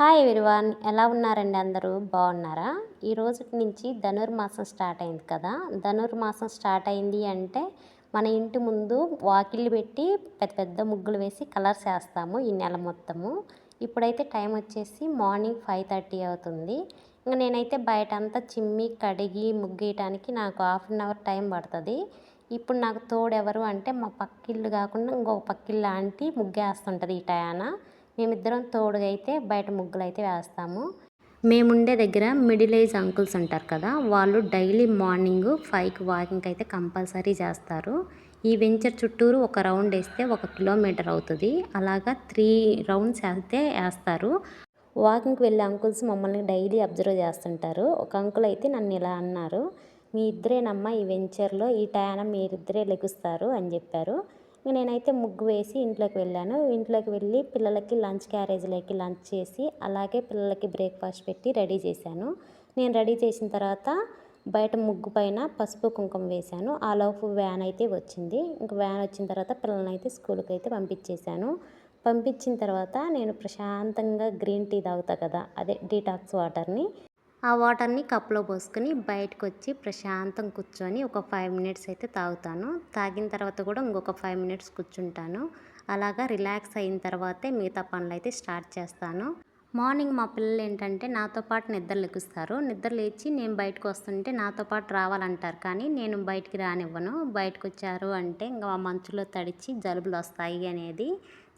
Hi everyone ఎలా ఉన్నారండి అందరూ? బాగున్నారా? ఈ రోజు నుంచి ధనుర్మాసం స్టార్ట్ అయింది కదా. ధనుర్మాసం స్టార్ట్ అయింది అంటే మన ఇంటి ముందు వాకిళ్ళు పెట్టి పెద్ద పెద్ద ముగ్గులు వేసి కలర్స్ వేస్తాము ఈ నెల మొత్తము. ఇప్పుడైతే టైం వచ్చేసి మార్నింగ్ ఫైవ్ థర్టీ అవుతుంది. ఇంకా నేనైతే బయట అంతా చిమ్మి కడిగి ముగ్గేయటానికి నాకు హాఫ్ అన్ అవర్ టైం పడుతుంది. ఇప్పుడు నాకు తోడెవరు అంటే మా పక్కిళ్ళు కాకుండా ఇంకొక పక్కిళ్ళు ఆంటీ ముగ్గేస్తుంటుంది ఈ టయాన. మేమిద్దరం తోడుగా అయితే బయట ముగ్గులు అయితే వేస్తాము. మేముండే దగ్గర మిడిల్ ఏజ్ అంకుల్స్ ఉంటారు కదా వాళ్ళు డైలీ మార్నింగ్ ఫైవ్కి వాకింగ్ అయితే కంపల్సరీ చేస్తారు. ఈ వెంచర్ చుట్టూరు ఒక రౌండ్ వేస్తే ఒక కిలోమీటర్ అవుతుంది. అలాగా త్రీ రౌండ్స్ అయితే వేస్తారు. వాకింగ్కి వెళ్ళే అంకుల్స్ మమ్మల్ని డైలీ అబ్జర్వ్ చేస్తుంటారు. ఒక అంకుల్ అయితే నన్ను ఇలా అన్నారు మీ ఇద్దరేనమ్మా ఈ వెంచర్లో ఈ టయాన మీరిద్దరే లెగుస్తారు అని చెప్పారు. నేనైతే ముగ్గు వేసి ఇంట్లోకి వెళ్ళాను. ఇంట్లోకి వెళ్ళి పిల్లలకి లంచ్ క్యారేజ్లోకి లంచ్ చేసి అలాగే పిల్లలకి బ్రేక్ఫాస్ట్ పెట్టి రెడీ చేశాను. నేను రెడీ చేసిన తర్వాత బయట ముగ్గు పైన పసుపు కుంకుమ వేశాను. ఆ లోపు వ్యాన్ అయితే వచ్చింది. ఇంక వ్యాన్ వచ్చిన తర్వాత పిల్లల్ని అయితే స్కూల్కి అయితే పంపించేశాను. పంపించిన తర్వాత నేను ప్రశాంతంగా గ్రీన్ టీ తాగుతా కదా అదే డీటాక్స్ వాటర్ని ఆ వాటర్ని కప్లో పోసుకొని బయటకు వచ్చి ప్రశాంతం కూర్చొని ఒక ఫైవ్ మినిట్స్ అయితే తాగుతాను. తాగిన తర్వాత కూడా ఇంకొక ఫైవ్ మినిట్స్ కూర్చుంటాను. అలాగా రిలాక్స్ అయిన తర్వాతే మిగతా పనులు అయితే స్టార్ట్ చేస్తాను. మార్నింగ్ మా పిల్లలు ఏంటంటే నాతో పాటు నిద్ర లెగుస్తారు నిద్ర లేచి నేను బయటకు వస్తుంటే నాతో పాటు రావాలంటారు. కానీ నేను బయటికి రానివ్వను. బయటకు వచ్చారు అంటే ఇంకా మంచులో తడిచి జలుబులు వస్తాయి అనేది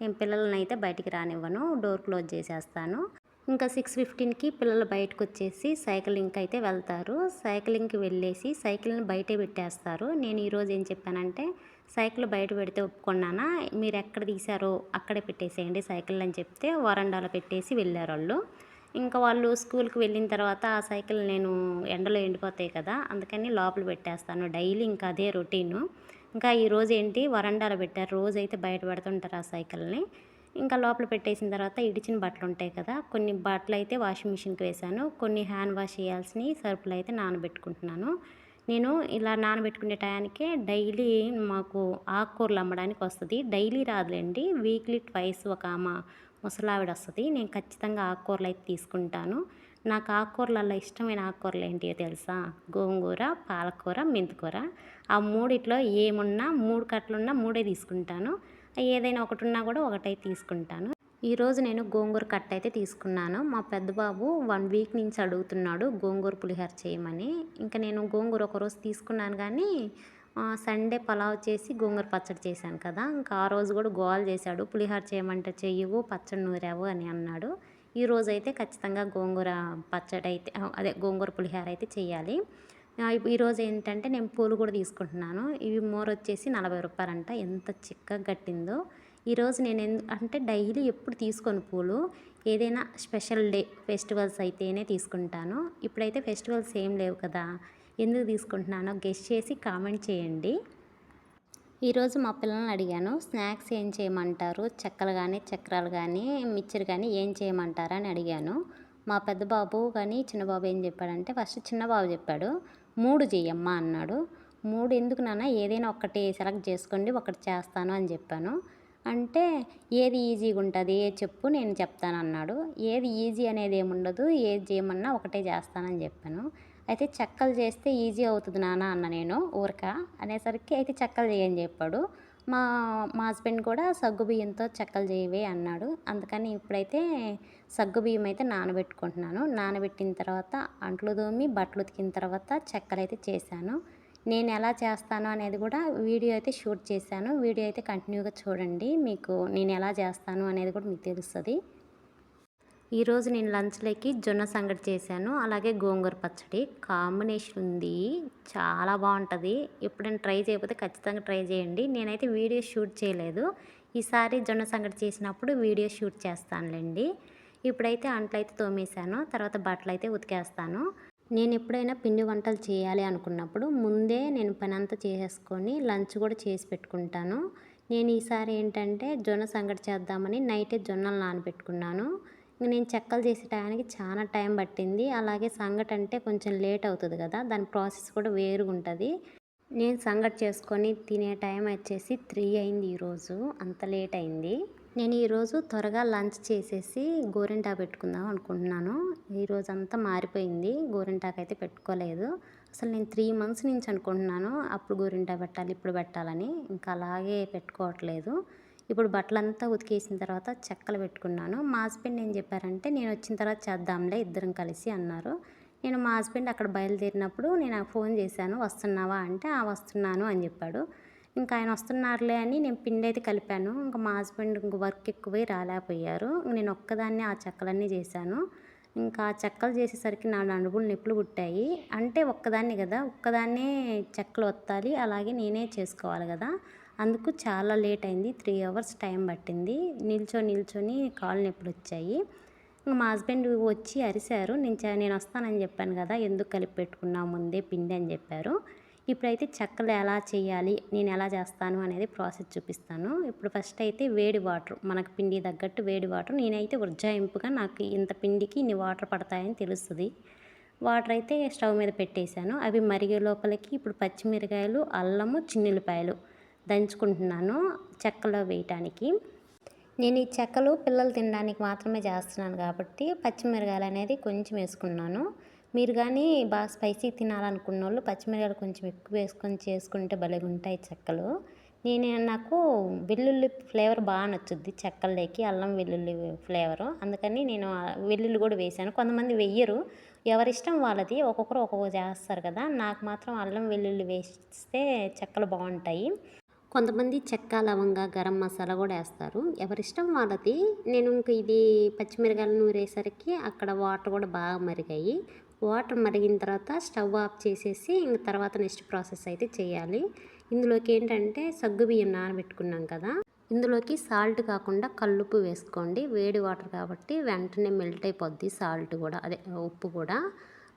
నేను పిల్లలని అయితే బయటికి రానివ్వను. డోర్ క్లోజ్ చేసేస్తాను. ఇంకా సిక్స్ ఫిఫ్టీన్కి పిల్లలు బయటకు వచ్చేసి సైక్లింగ్కి అయితే వెళ్తారు. సైక్లింగ్కి వెళ్ళేసి సైకిల్ని బయటే పెట్టేస్తారు. నేను ఈరోజు ఏం చెప్పానంటే సైకిల్ బయట పెడితే ఒప్పుకున్నానా? మీరు ఎక్కడ తీశారో అక్కడే పెట్టేసేయండి సైకిల్ అని చెప్తే వరండాలో పెట్టేసి వెళ్ళారు వాళ్ళు ఇంకా వాళ్ళు స్కూల్కి వెళ్ళిన తర్వాత ఆ సైకిల్ నేను ఎండలో ఎండిపోతాయి కదా అందుకని లోపల పెట్టేస్తాను. డైలీ ఇంకా అదే రొటీను. ఇంకా ఈరోజు ఏంటి? వరండాలో పెట్టారు. రోజు అయితే బయట పెడుతుంటారు ఆ సైకిల్ని. ఇంకా లోపల పెట్టేసిన తర్వాత ఇడిచిన బట్టలు ఉంటాయి కదా కొన్ని బట్టలు అయితే వాషింగ్ మిషన్కి వేసాను కొన్ని హ్యాండ్ వాష్ చేయాల్సినవి సరుపులు అయితే నానబెట్టుకుంటున్నాను. నేను ఇలా నానబెట్టుకునే టయానికే డైలీ మాకు ఆకుకూరలు అమ్మడానికి వస్తుంది. డైలీ రాదులేండి వీక్లీ ట్వైస్ ఒక ఆమె ముసలావిడ వస్తుంది. నేను ఖచ్చితంగా ఆకుకూరలు అయితే తీసుకుంటాను. నాకు ఆకుకూరలలో ఇష్టమైన ఆకుకూరలు ఏంటియో తెలుసా? గోంగూర పాలకూర మెంతికూర. ఆ మూడిట్లో ఏమున్నా మూడు కట్లున్నా మూడే తీసుకుంటాను. ఏదైనా ఒకటి ఉన్నా కూడా ఒకటై తీసుకుంటాను. ఈరోజు నేను గోంగూర కట్ట అయితే తీసుకున్నాను. మా పెద్ద బాబు వన్ వీక్ నుంచి అడుగుతున్నాడు గోంగూర పులిహోర చేయమని. ఇంకా నేను గోంగూర ఒకరోజు తీసుకున్నాను కానీ సండే పలావ్ చేసి గోంగూర పచ్చడి చేశాను కదా. ఇంకా ఆ రోజు కూడా గోవాలు చేశాడు పులిహోర చేయమంటే చెయ్యవు పచ్చడి నూరావు అని అన్నాడు. ఈ రోజు అయితే ఖచ్చితంగా గోంగూర పచ్చడి అయితే అదే గోంగూర పులిహోర అయితే చేయాలి ఈరోజు ఏంటంటే నేను పూలు కూడా తీసుకుంటున్నాను. ఇవి మోర్ వచ్చేసి నలభై రూపాయలంట. ఎంత చిక్కగా కట్టిందో. ఈరోజు నేను అంటే డైలీ ఎప్పుడు తీసుకొని పూలు. ఏదైనా స్పెషల్ డే ఫెస్టివల్స్ అయితేనే తీసుకుంటాను. ఇప్పుడైతే ఫెస్టివల్స్ ఏం లేవు కదా. ఎందుకు తీసుకుంటున్నానో గెస్ట్ చేసి కామెంట్ చేయండి. ఈరోజు మా పిల్లల్ని అడిగాను స్నాక్స్ ఏం చేయమంటారు? చెక్కలు కానీ చక్రాలు కానీ మిక్చర్ కానీ ఏం చేయమంటారని అడిగాను. మా పెద్ద బాబు కానీ చిన్న బాబు ఏం చెప్పాడంటే ఫస్ట్ చిన్న బాబు చెప్పాడు. మూడు చెయ్యమ్మా అన్నాడు. మూడు ఎందుకు నాన్న? ఏదైనా ఒకటి సెలెక్ట్ చేసుకోండి ఒకటి చేస్తాను అని చెప్పాను. అంటే ఏది ఈజీగా ఉంటుంది? ఏ చెప్పు నేను చెప్తాను అన్నాడు. ఏది ఈజీ అనేది ఏముండదు ఏది చేయమన్నా ఒకటే చేస్తానని చెప్పాను. అయితే చెక్కలు చేస్తే ఈజీ అవుతుంది నాన్న అన్న నేను ఊరక అనేసరికి అయితే చెక్కలు చేయని చెప్పాడు. మా మా హస్బెండ్ కూడా సగ్గుబియ్యంతో చెక్కలు చేయవే అన్నాడు. అందుకని ఇప్పుడైతే సగ్గుబియ్యం అయితే నానబెట్టుకుంటున్నాను. నానబెట్టిన తర్వాత అంట్లు దోమి బట్టలు ఉతికిన తర్వాత చెక్కలు అయితే చేశాను. నేను ఎలా చేస్తాను అనేది కూడా వీడియో అయితే షూట్ చేశాను. వీడియో అయితే కంటిన్యూగా చూడండి. మీకు నేను ఎలా చేస్తాను అనేది కూడా మీకు తెలుస్తుంది. ఈరోజు నేను లంచ్లోకి జొన్న సంగటి చేశాను అలాగే గోంగూర పచ్చడి. కాంబినేషన్ ఉంది. చాలా బాగుంటుంది. ఎప్పుడైనా ట్రై చేయకపోతే ఖచ్చితంగా ట్రై చేయండి. నేనైతే వీడియో షూట్ చేయలేదు. ఈసారి జొన్న సంగటి చేసినప్పుడు వీడియో షూట్ చేస్తానులేండి. ఇప్పుడైతే అంట్లయితే తోమేశాను తర్వాత బట్టలు అయితే ఉతికేస్తాను. నేను ఎప్పుడైనా పిండి వంటలు చేయాలి అనుకున్నప్పుడు ముందే నేను పని అంతా చేసేసుకొని లంచ్ కూడా చేసి పెట్టుకుంటాను. నేను ఈసారి ఏంటంటే జొన్న సంగటి చేద్దామని నైటే జొన్నలు నానబెట్టుకున్నాను. నేను చెక్కలు చేసే టయానికి చాలా టైం పట్టింది. అలాగే సంగటి అంటే కొంచెం లేట్ అవుతుంది కదా దాని ప్రాసెస్ కూడా వేరుగా ఉంటుంది నేను సంగటి చేసుకొని తినే టైం వచ్చేసి త్రీ అయింది ఈరోజు అంత లేట్ అయింది. నేను ఈరోజు త్వరగా లంచ్ చేసేసి గోరింటా పెట్టుకుందాం అనుకుంటున్నాను. ఈరోజు అంతా మారిపోయింది గోరింటాకు అయితే పెట్టుకోలేదు. అసలు నేను త్రీ మంత్స్ నుంచి అనుకుంటున్నాను అప్పుడు గోరింటా పెట్టాలి ఇప్పుడు పెట్టాలని. ఇంకా అలాగే పెట్టుకోవట్లేదు. ఇప్పుడు బట్టలంతా ఉతికేసిన తర్వాత చెక్కలు పెట్టుకున్నాను. మా హస్బెండ్ ఏం చెప్పారంటే నేను వచ్చిన తర్వాత చేద్దాంలే ఇద్దరం కలిసి అన్నారు. నేను మా హస్బెండ్ అక్కడ బయలుదేరినప్పుడు నేను ఫోన్ చేశాను వస్తున్నావా? అంటే ఆ వస్తున్నాను అని చెప్పాడు. ఇంకా ఆయన వస్తున్నారులే అని నేను పిండి అయితే కలిపాను. ఇంకా మా హస్బెండ్ ఇంక వర్క్ ఎక్కువై రాలేకపోయారు. నేను ఒక్కదాన్నే ఆ చెక్కలన్నీ చేశాను. ఇంకా చెక్కలు చేసేసరికి నా నడుపులు నిప్పులు పుట్టాయి. అంటే ఒక్కదాన్ని కదా ఒక్కదాన్నే చెక్కలు వత్తాలి అలాగే నేనే చేసుకోవాలి కదా. అందుకు చాలా లేట్ అయింది. త్రీ అవర్స్ టైం పట్టింది. నిల్చో నిల్చొని కాళ్ళు నొప్పులు వచ్చాయి. మా హస్బెండ్ వచ్చి అరిశారు. నేను నేను వస్తానని చెప్పాను కదా ఎందుకు కలిపి పెట్టుకున్నా ముందే పిండి అని చెప్పారు. ఇప్పుడైతే చెక్కలు ఎలా చేయాలి నేను ఎలా చేస్తాను అనేది ప్రాసెస్ చూపిస్తాను. ఇప్పుడు ఫస్ట్ అయితే వేడి వాటర్ మనకు పిండి తగ్గట్టు వేడి వాటర్. నేనైతే ఉజ్జాయింపుగా నాకు ఇంత పిండికి ఇన్ని వాటర్ పడతాయని తెలుస్తుంది. వాటర్ అయితే స్టవ్ మీద పెట్టేశాను. అవి మరిగే లోపలికి ఇప్పుడు పచ్చిమిరకాయలు అల్లము చిన్నులపాయలు. దంచుకుంటున్నాను చెక్కలో వేయటానికి. నేను ఈ చెక్కలు పిల్లలు తినడానికి మాత్రమే చేస్తున్నాను కాబట్టి పచ్చిమిరకాయలు అనేది కొంచెం వేసుకున్నాను. మీరు కానీ బాగా స్పైసీ తినాలనుకున్న వాళ్ళు పచ్చిమిరకాయలు కొంచెం ఎక్కువ వేసుకొని చేసుకుంటే భలే ఉంటాయి చెక్కలు. నేను నాకు వెల్లుల్లి ఫ్లేవర్ బాగా నచ్చుద్ది చెక్కల్లోకి అల్లం వెల్లుల్లి ఫ్లేవరు. అందుకని నేను వెల్లుల్లి కూడా వేసాను. కొంతమంది వెయ్యరు ఎవరిష్టం వాళ్ళది. ఒక్కొక్కరు ఒక్కొక్క చేస్తారు కదా. నాకు మాత్రం అల్లం వెల్లుల్లి వేస్తే చెక్కలు బాగుంటాయి. కొంతమంది చెక్క లవంగా గరం మసాలా కూడా వేస్తారు. ఎవరిష్టం వాళ్ళది. నేను ఇంక ఇది పచ్చిమిరకాయలు నూరేసరికి అక్కడ వాటర్ కూడా బాగా మరిగాయి. వాటర్ మరిగిన తర్వాత స్టవ్ ఆఫ్ చేసేసి ఇంక తర్వాత నెక్స్ట్ ప్రాసెస్ అయితే చేయాలి. ఇందులోకి ఏంటంటే సగ్గు బియ్యం నానబెట్టుకున్నాం కదా. ఇందులోకి సాల్ట్ కాకుండా కల్లుప్పు వేసుకోండి. వేడి వాటర్ కాబట్టి వెంటనే మెల్ట్ అయిపోద్ది సాల్ట్ కూడా అదే ఉప్పు కూడా.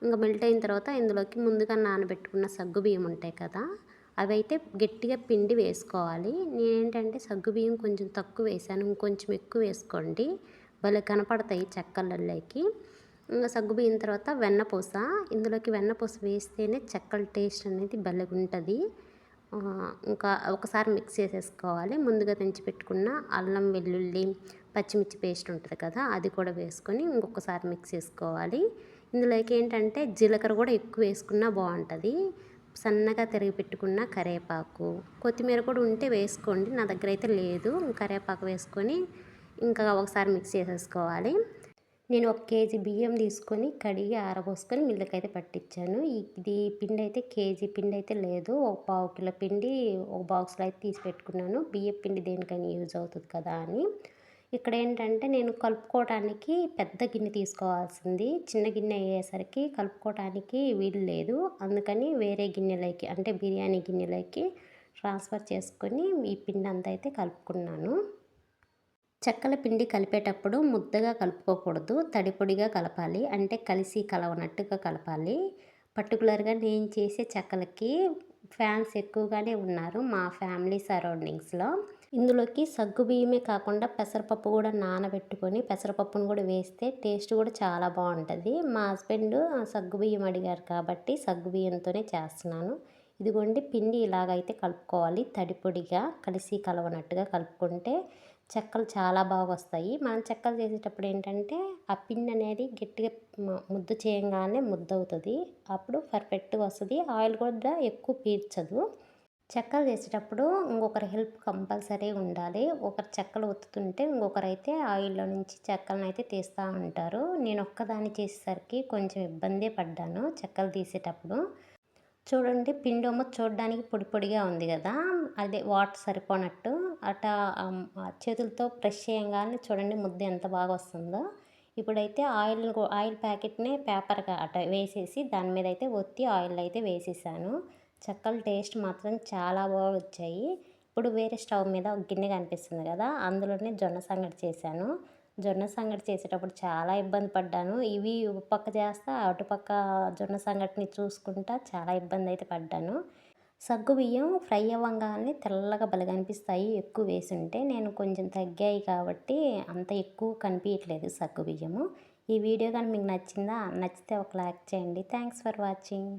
ఇంకా మెల్ట్ అయిన తర్వాత ఇందులోకి ముందుగా నానబెట్టుకున్న సగ్గు బియ్యం ఉంటాయి కదా అవైతే గట్టిగా పిండి వేసుకోవాలి. నేనేంటంటే సగ్గు బియ్యం కొంచెం తక్కువ వేసాను. ఇంకొంచెం ఎక్కువ వేసుకోండి. భలే కనపడతాయి చెక్కలలోకి ఇంకా సగ్గుబియ్యం తర్వాత వెన్నపూస ఇందులోకి వెన్నపూస వేస్తేనే చెక్కల టేస్ట్ అనేది భలేగా ఉంటుంది. ఇంకా ఒకసారి మిక్స్ చేసేసుకోవాలి. ముందుగా తెంచి పెట్టుకున్న అల్లం వెల్లుల్లి పచ్చిమిర్చి పేస్ట్ ఉంటుంది కదా అది కూడా వేసుకొని ఇంకొకసారి మిక్స్ చేసుకోవాలి. ఇందులోకి ఏంటంటే జీలకర్ర కూడా ఎక్కువ వేసుకున్నా బాగుంటుంది. సన్నగా తిరిగి పెట్టుకున్న కరివేపాకు కొత్తిమీర కూడా ఉంటే వేసుకోండి నా దగ్గర అయితే లేదు. కరివేపాకు వేసుకొని ఇంకా ఒకసారి మిక్స్ చేసేసుకోవాలి. నేను ఒక కేజీ బియ్యం తీసుకొని కడిగి ఆరబోసుకొని మిల్లుకైతే పట్టించాను. ఇది పిండి అయితే కేజీ పిండి అయితే లేదు. ఒక పావు కిలో పిండి ఒక బాక్స్లో అయితే తీసి పెట్టుకున్నాను. బియ్యం పిండి దేనికైనా యూజ్ అవుతుంది కదా అని. ఇక్కడ ఏంటంటే నేను కలుపుకోవడానికి పెద్ద గిన్నె తీసుకోవాల్సింది. చిన్న గిన్నె అయ్యేసరికి కలుపుకోవడానికి వీలు లేదు. అందుకని వేరే గిన్నెలోకి అంటే బిర్యానీ గిన్నెలోకి ట్రాన్స్ఫర్ చేసుకొని ఈ పిండి అంతా అయితే కలుపుకున్నాను. చెక్కల పిండి కలిపేటప్పుడు ముద్దగా కలుపుకోకూడదు. తడిపొడిగా కలపాలి. అంటే కలిసి కలవనట్టుగా కలపాలి. పర్టికులర్గా నేను చేసే చెక్కలకి ఫ్యాన్స్ ఎక్కువగానే ఉన్నారు మా ఫ్యామిలీ సరౌండింగ్స్లో. ఇందులోకి సగ్గు బియ్యమే కాకుండా పెసరపప్పు కూడా నానబెట్టుకొని పెసరపప్పును కూడా వేస్తే టేస్ట్ కూడా చాలా బాగుంటుంది. మా హస్బెండ్ సగ్గు బియ్యం అడిగారు కాబట్టి సగ్గు బియ్యంతోనే చేస్తున్నాను. ఇదిగోండి పిండి ఇలాగైతే కలుపుకోవాలి. తడిపొడిగా కలిసి కలవనట్టుగా కలుపుకుంటే చెక్కలు చాలా బాగా వస్తాయి. మనం చెక్కలు చేసేటప్పుడు ఏంటంటే ఆ పిండి అనేది గట్టిగా ముద్ద చేయగానే ముద్ద అవుతుంది అప్పుడు పర్ఫెక్ట్గా వస్తుంది. ఆయిల్ కూడా ఎక్కువ పీల్చదు. చెక్కలు చేసేటప్పుడు ఇంకొకరి హెల్ప్ కంపల్సరీ ఉండాలి. ఒకరు చెక్కలు ఒత్తుతుంటే ఇంకొకరు అయితే ఆయిల్లో నుంచి చెక్కలను అయితే తీస్తూ ఉంటారు. నేను ఒక్కదాన్ని చేసేసరికి కొంచెం ఇబ్బంది పడ్డాను చెక్కలు తీసేటప్పుడు. చూడండి పిండోమ చూడడానికి పొడి పొడిగా ఉంది కదా. అదే వాటర్ సరిపోనట్టు అట చేతులతో ప్రెష్ చేయగానే చూడండి ముద్ద ఎంత బాగా వస్తుందో. ఇప్పుడైతే ఆయిల్ ఆయిల్ ప్యాకెట్ని పేపర్గా అట వేసేసి దాని మీద అయితే ఒత్తి ఆయిల్ అయితే వేసేసాను. చెక్కల టేస్ట్ మాత్రం చాలా బాగా వచ్చాయి ఇప్పుడు వేరే స్టవ్ మీద ఒక గిన్నె కనిపిస్తుంది కదా అందులోనే జొన్న సంగటి చేశాను. జొన్న సంగటి చేసేటప్పుడు చాలా ఇబ్బంది పడ్డాను. ఇవి పక్క చేస్తా అటుపక్క జొన్న సంగటిని చూసుకుంటా చాలా ఇబ్బంది అయితే పడ్డాను. సగ్గు బియ్యం ఫ్రై అవ్వగానే తెల్లగా భలే కనిపిస్తాయి ఎక్కువ వేసుంటే. నేను కొంచెం తగ్గాయి కాబట్టి అంత ఎక్కువ కనిపించట్లేదు సగ్గు బియ్యము. ఈ వీడియో కానీ మీకు నచ్చిందా నచ్చితే ఒక లైక్ చేయండి. Thanks for watching.